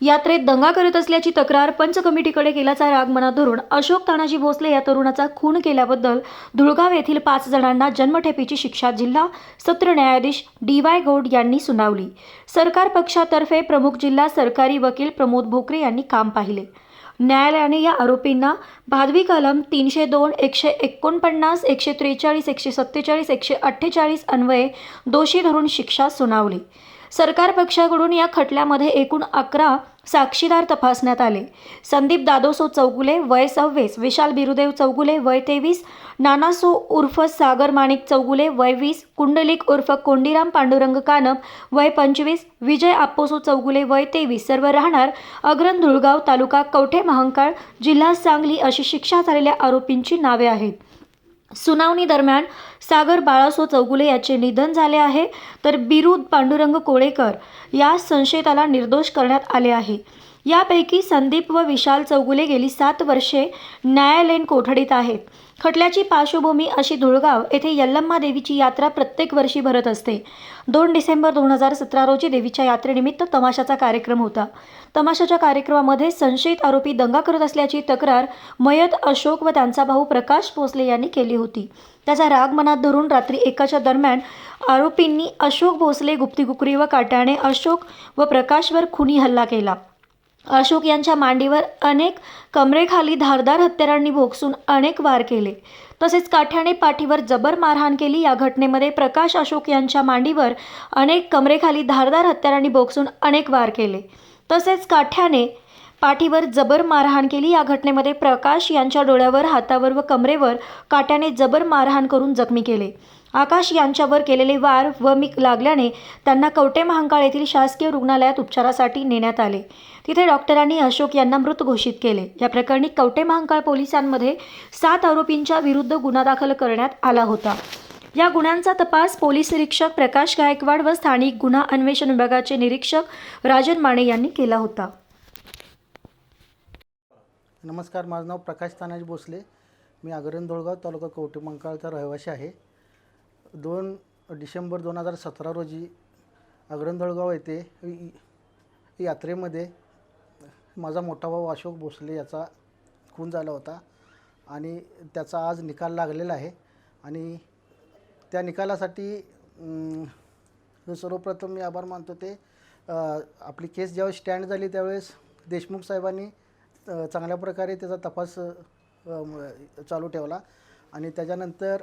यात्रेत दंगा करत असल्याची तक्रार पंच कमिटीकडे केल्याचा राग मनात धरून अशोक तानाजी भोसले या तरुणाचा खून केल्याबद्दल धुळगाव येथील पाच जणांना जन्मठेपेची शिक्षा जिल्हा सत्र न्यायाधीश डी वाय गौड यांनी सुनावली. सरकार पक्षातर्फे प्रमुख जिल्हा सरकारी वकील प्रमोद भोकरे यांनी काम पाहिले. न्यायालयाने या आरोपींना भादवी कलम तीनशे दोन एकशे एकोणपन्नास एकशे त्रेचाळीस एकशे सत्तेचाळीस एकशे अठ्ठेचाळीस अन्वये दोषी धरून शिक्षा सुनावली. सरकार पक्षाकडून या खटल्यामध्ये एकूण अकरा साक्षीदार तपासण्यात आले. संदीप दादोसो चौगुले वय सव्वीस विशाल बिरुदेव चौगुले वय तेवीस नानासो उर्फ सागर माणिक चौगुले वय वीस कुंडलिक उर्फ कोंडीराम पांडुरंग कानप वय पंचवीस विजय आप्पोसो चौगुले वय तेवीस सर्व राहणार अग्रन धुळगाव तालुका कवठे महांकाळ जिल्हा सांगली अशी शिक्षा झालेल्या आरोपींची नावे आहेत. सुनावणी दरम्यान सागर बाळासो चौगुले याचे निधन झाले आहे. तर बिरुद पांडुरंग कोळेकर या संशयिताला निर्दोष करण्यात आले आहे. यापैकी संदीप व विशाल चौगुले गेली सात वर्षे न्यायालयीन कोठडीत आहेत. खटल्याची पार्श्वभूमी अशी धुळगाव येथे यल्लम्मा देवीची यात्रा प्रत्येक वर्षी भरत असते. दोन डिसेंबर दोन हजार सतरा रोजी देवीच्या यात्रेनिमित्त तमाशाचा कार्यक्रम होता. तमाशाच्या कार्यक्रमामध्ये संशयित आरोपी दंगा करत असल्याची तक्रार मयत अशोक व त्यांचा भाऊ प्रकाश भोसले यांनी केली होती. त्याचा राग मनात धरून रात्री एकाच्या दरम्यान आरोपींनी अशोक भोसले गुप्तीगुकरी व काट्याने अशोक व प्रकाशवर खुनी हल्ला केला. अशोक यांच्या मांडीवर अनेक कमरेखाली धारदार हत्यारांनी भोगसून अनेक वार केले. तसेच काठ्याने पाठीवर जबर मारहाण केली. या घटनेमध्ये प्रकाश अशोक यांच्या मांडीवर अनेक कमरेखाली धारदार हत्यारांनी भोगसून अनेक वार केले. तसेच काठ्याने पाठीवर जबर मारहाण केली. या घटनेमध्ये प्रकाश यांच्या डोळ्यावर हातावर व कमरेवर काट्याने जबर मारहाण करून जखमी केले. आकाश यांच्यावर केलेले वार व मी लागल्याने त्यांना कवटे महांकाळ येथील शासकीय रुग्णालयात उपचारासाठी नेण्यात आले. तिथे डॉक्टरांनी अशोक यांना मृत घोषित केले. या प्रकरणी कवटे महांकाळ पोलिसांमध्ये सात आरोपींच्या विरुद्ध गुन्हा दाखल करण्यात आला होता. या गुन्ह्यांचा तपास पोलीस निरीक्षक प्रकाश गायकवाड व स्थानिक गुन्हा अन्वेषण विभागाचे निरीक्षक राजन माने यांनी केला होता. नमस्कार माझं नाव प्रकाश तानाजी भोसले. मी आगरन धुळगाव तालुका कवटे मंकाळचा रहिवासी आहे. दोन डिसेंबर दोन हजार सतरा रोजी अग्रंधळगाव येथे यात्रेमध्ये माझा मोठा भाऊ अशोक भोसले याचा खून झाला होता आणि त्याचा आज निकाल लागलेला आहे. आणि त्या निकालासाठी सर्वप्रथम मी आभार मानतो ते आपली केस ज्यावेळेस स्टँड झाली त्यावेळेस देशमुख साहेबांनी चांगल्या प्रकारे त्याचा तपास चालू ठेवला. आणि त्याच्यानंतर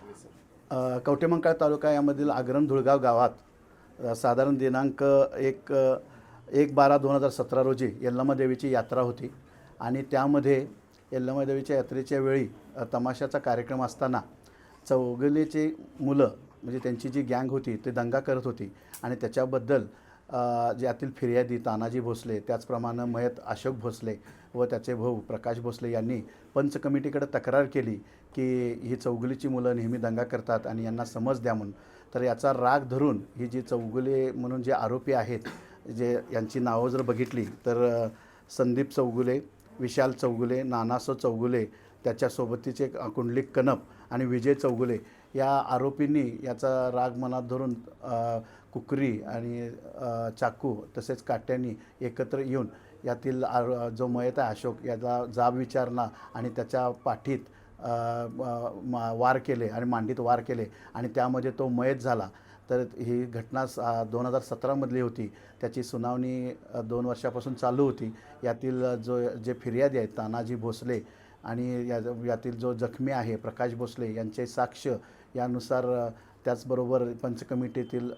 कवटेमंकाळ कवठेमंकाळ तालुका यामधील आग्रम धुळगाव गावात साधारण दिनांक एक एक बारा दोन हजार सतरा रोजी यल्लमा देवीची यात्रा होती. आणि त्यामध्ये यल्लमा देवीच्या यात्रेच्या वेळी तमाशाचा कार्यक्रम असताना चौगलेची मुलं म्हणजे त्यांची जी गँग होती ते दंगा करत होती. आणि त्याच्याबद्दल ज्यातील जे फिर्यादी तानाजी भोसले त्याचप्रमाणे मयत अशोक भोसले व त्याचे भाऊ प्रकाश भोसले यांनी पंच कमिटीकडे तक्रार केली की ही चौगुलीची मुलं नेहमी दंगा करतात आणि यांना समज द्या म्हणून. तर याचा राग धरून ही जी चौगुले म्हणून जे आरोपी आहेत जे यांची नावं जर बघितली तर संदीप चौगुले विशाल चौगुले नानासो चौगुले त्याच्यासोबतीचे कुंडलिक कनप आणि विजय चौगुले या आरोपींनी याचा राग मनात धरून कुकरी आणि चाकू तसेच काट्यांनी एकत्र येऊन यातील आरो जो मयत आहे अशोक याचा जाब विचारणा आणि त्याच्या पाठीत मा- वार केले आणि मांडीत वार केले आणि त्यामध्ये तो मयत झाला. तर ही घटना दोन हजार सतरामधली होती. त्याची सुनावणी दोन वर्षापासून चालू होती. यातील जो जे फिर्यादी आहेत तानाजी भोसले आणि या यातील जो जखमी आहे प्रकाश भोसले यांचे साक्ष यानुसार त्याचबरोबर पंच कमिटीतील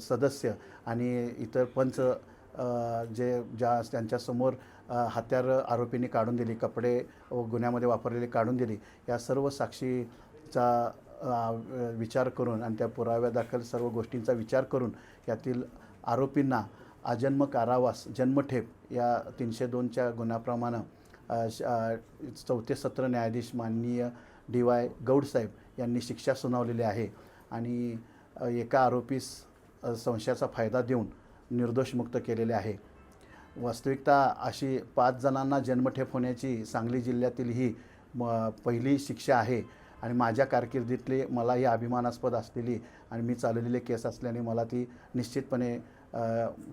सदस्य आणि इतर पंच जे ज्या त्यांच्यासमोर अ, हत्यार आरोपींनी काढून दिली कपडे व गुन्ह्यामध्ये वापरलेले काढून दिली या सर्व साक्षीचा विचार करून आणि त्या पुराव्यादाखल सर्व गोष्टींचा विचार करून यातील आरोपींना आजन्म कारावास जन्मठेप या तीनशे दोनच्या गुन्ह्याप्रमाणे श- चौथे सत्र न्यायाधीश माननीय डी वाय गौडसाहेब यांनी शिक्षा सुनावलेली आहे आणि एका आरोपीस संशयाचा फायदा देऊन निर्दोष मुक्त केलेले आहे. वास्तविकता अशी पाच जणांना जन्मठेप होण्याची सांगली जिल्ह्यातील ही म पहिली शिक्षा आहे आणि माझ्या कारकिर्दीतली मला ही अभिमानास्पद असलेली आणि मी चालवलेले केस असल्याने मला ती निश्चितपणे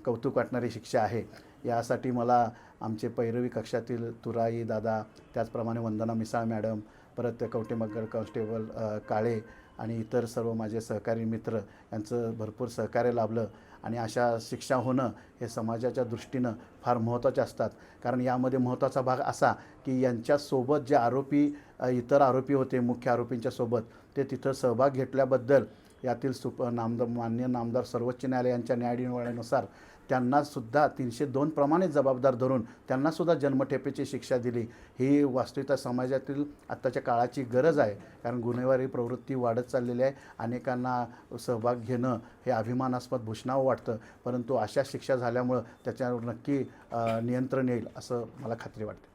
कौतुक वाटणारी शिक्षा आहे. यासाठी मला आमचे पैरवी कक्षातील तुराई दादा त्याचप्रमाणे वंदना मिसाळ मॅडम परत कवटेमगर कॉन्स्टेबल काळे आणि इतर सर्व माझे सहकारी मित्र यांचं भरपूर सहकार्य लाभलं आणि अशा शिक्षा होणं हे समाजाच्या दृष्टीनं फार महत्त्वाचे असतात. कारण यामध्ये महत्त्वाचा भाग असा की यांच्यासोबत जे आरोपी इतर आरोपी होते मुख्य आरोपींच्या सोबत ते तिथं सहभाग घेतल्याबद्दल यातील सुप नामदार मान्य नामदार सर्वोच्च न्यायालय यांच्या न्यायनिवाड्यानुसार त्यांनासुद्धा तीनशे दोन प्रमाणे जबाबदार धरून त्यांनासुद्धा जन्मठेपेची शिक्षा दिली. ही वास्तविकता समाजातील आत्ताच्या काळाची गरज आहे. कारण गुन्हेगारी प्रवृत्ती वाढत चाललेली आहे. अनेकांना सहभाग घेणं हे अभिमानास्पद भूषणावं वाटतं. परंतु अशा शिक्षा झाल्यामुळं त्याच्यावर नक्की नियंत्रण येईल असं मला खात्री वाटते.